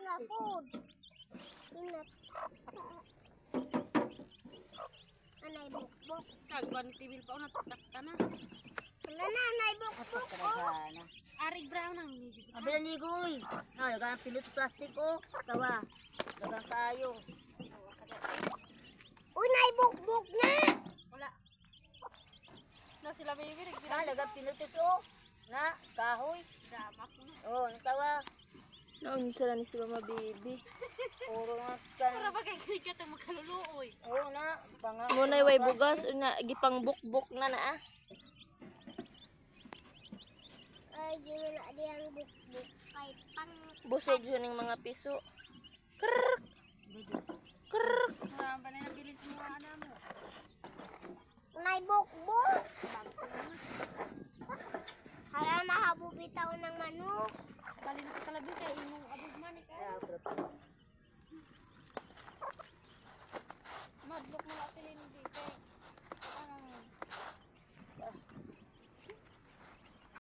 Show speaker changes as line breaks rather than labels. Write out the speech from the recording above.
food. Pinat. Anay bukbuk.
Kagwan tibil pa unat takta na.
Wala na, anay
na.
Arig brown ang ligid.
Abila ligoy. Ah, dagang pilot plastic oh. Tawa. Dagang kayo.
Uy, nay bukbuk na.
Wala. Na sila birig.
Ah, dagang pilot ito. Na, kahoy.
Drama ko na.
Oh, natawa.
Naon sila ni si Mama Baby.
Puro nga
Para
kan.
ba kay kaya ka makaluluoy.
Oh, na. Panga.
Mo na way bugas una gipang bukbuk na na ah.
Ay, di mo na di ang bukbuk. Kay pang...
Busog yun ng mga piso. Krrrk. Krrrk.
Wala ba na nabilin sa mga anak mo?
Nay bukbuk. Hala, nahabubitaw ng manok.